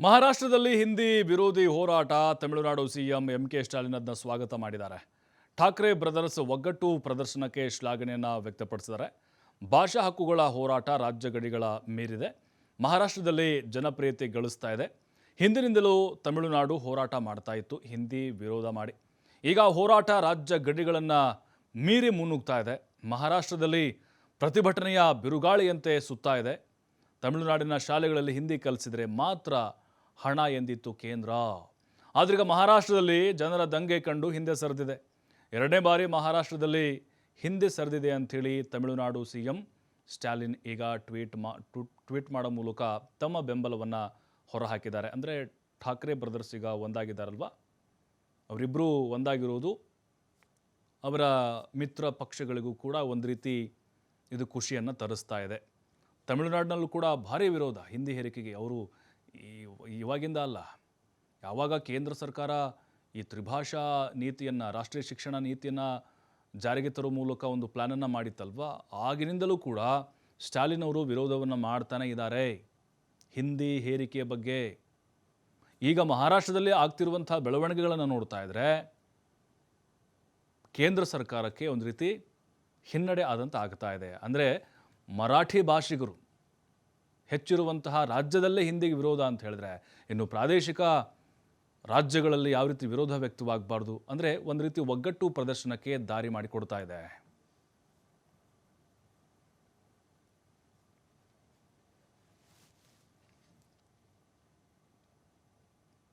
ಮಹಾರಾಷ್ಟ್ರದಲ್ಲಿ ಹಿಂದಿ ವಿರೋಧಿ ಹೋರಾಟ Tamil Nadu CM M K Stalin ಅದನ್ನ ಸ್ವಾಗತ ಮಾಡಿದ್ದಾರೆ. ಠಾಕ್ರೆ ಬ್ರದರ್ಸ್ ಒಗ್ಗಟ್ಟು ಪ್ರದರ್ಶನಕ್ಕೆ ಶ್ಲಾಘನೆಯನ್ನು ವ್ಯಕ್ತಪಡಿಸಿದ್ದಾರೆ. ಭಾಷಾ ಹಕ್ಕುಗಳ ಹೋರಾಟ ರಾಜ್ಯ ಗಡಿಗಳ ಮೀರಿದೆ. ಮಹಾರಾಷ್ಟ್ರದಲ್ಲಿ ಜನಪ್ರಿಯತೆ ಗಳಿಸ್ತಾ ಇದೆ. ಹಿಂದಿನಿಂದಲೂ ತಮಿಳುನಾಡು ಹೋರಾಟ ಮಾಡ್ತಾ ಇತ್ತು. ಹಿಂದಿ ವಿರೋಧ ಮಾಡಿ. ಈಗ ಹೋರಾಟ ರಾಜ್ಯ ಗಡಿಗಳನ್ನು ಮೀರಿ ಮುನ್ನುಗ್ತಾ ಇದೆ. ಮಹಾರಾಷ್ಟ್ರದಲ್ಲಿ ಪ್ರತಿಭಟನೆಯ ಬಿರುಗಾಳಿಯಂತೆ ಸುತ್ತಾ ಇದೆ. ತಮಿಳುನಾಡಿನ ಶಾಲೆಗಳಲ್ಲಿ ಹಿಂದಿ ಕಲಿಸಿದರೆ ಮಾತ್ರ ಹಣ ಎಂದಿತ್ತು ಕೇಂದ್ರ. ಆದ್ರೀಗ ಮಹಾರಾಷ್ಟ್ರದಲ್ಲಿ ಜನರ ದಂಗೆ ಕಂಡು ಹಿಂದೆ ಸರಿದಿದೆ. ಎರಡನೇ ಬಾರಿ ಮಹಾರಾಷ್ಟ್ರದಲ್ಲಿ ಹಿಂದೆ ಸರಿದಿದೆ ಅಂಥೇಳಿ ತಮಿಳುನಾಡು ಸಿ ಎಂ ಸ್ಟಾಲಿನ್ ಈಗ ಟ್ವೀಟ್ ಮಾ ಟ್ವೀಟ್ ಮಾಡೋ ಮೂಲಕ ತಮ್ಮ ಬೆಂಬಲವನ್ನು ಹೊರಹಾಕಿದ್ದಾರೆ. ಅಂದರೆ ಠಾಕ್ರೆ ಬ್ರದರ್ಸ್ ಈಗ ಒಂದಾಗಿದ್ದಾರಲ್ವ? ಅವರಿಬ್ಬರೂ ಒಂದಾಗಿರೋದು ಅವರ ಮಿತ್ರ ಪಕ್ಷಗಳಿಗೂ ಕೂಡ ಒಂದು ರೀತಿ ಇದು ಖುಷಿಯನ್ನು ತರಿಸ್ತಾ ಇದೆ. ತಮಿಳುನಾಡಿನಲ್ಲೂ ಕೂಡ ಭಾರಿ ವಿರೋಧ. ಹಿಂದಿ ಹೇರಿಕೆಗೆ ಅವರು ಇವಾಗಿಂದ ಅಲ್ಲ, ಯಾವಾಗ ಕೇಂದ್ರ ಸರ್ಕಾರ ಈ ತ್ರಿಭಾಷಾ ನೀತಿಯನ್ನು, ರಾಷ್ಟ್ರೀಯ ಶಿಕ್ಷಣ ನೀತಿಯನ್ನು ಜಾರಿಗೆ ತರೋ ಮೂಲಕ ಒಂದು ಪ್ಲ್ಯಾನನ್ನು ಮಾಡಿತ್ತಲ್ವ? ಆಗಿನಿಂದಲೂ ಕೂಡ ಸ್ಟಾಲಿನ್ ಅವರು ವಿರೋಧವನ್ನು ಮಾಡ್ತಾನೆ ಇದ್ದಾರೆ. ಹಿಂದಿ ಹೇರಿಕೆಯ ಬಗ್ಗೆ. ಈಗ ಮಹಾರಾಷ್ಟ್ರದಲ್ಲಿ ಆಗ್ತಿರುವಂಥ ಬೆಳವಣಿಗೆಗಳನ್ನು ನೋಡ್ತಾ ಇದ್ದರೆ ಕೇಂದ್ರ ಸರ್ಕಾರಕ್ಕೆ ಒಂದು ರೀತಿ ಹಿನ್ನಡೆ ಆದಂತ ಆಗ್ತಾ ಇದೆ. ಅಂದರೆ ಮರಾಠಿ ಭಾಷಿಗರು ಹೆಚ್ಚಿರುವಂತಹ ರಾಜ್ಯದಲ್ಲೇ ಹಿಂದಿಗೆ ವಿರೋಧ ಅಂತ ಹೇಳಿದ್ರೆ, ಇನ್ನು ಪ್ರಾದೇಶಿಕ ರಾಜ್ಯಗಳಲ್ಲಿ ಯಾವ ರೀತಿ ವಿರೋಧ ವ್ಯಕ್ತವಾಗಬಾರ್ದು? ಅಂದರೆ ಒಂದು ರೀತಿ ಒಗ್ಗಟ್ಟು ಪ್ರದರ್ಶನಕ್ಕೆ ದಾರಿ ಮಾಡಿಕೊಡ್ತಾ ಇದೆ.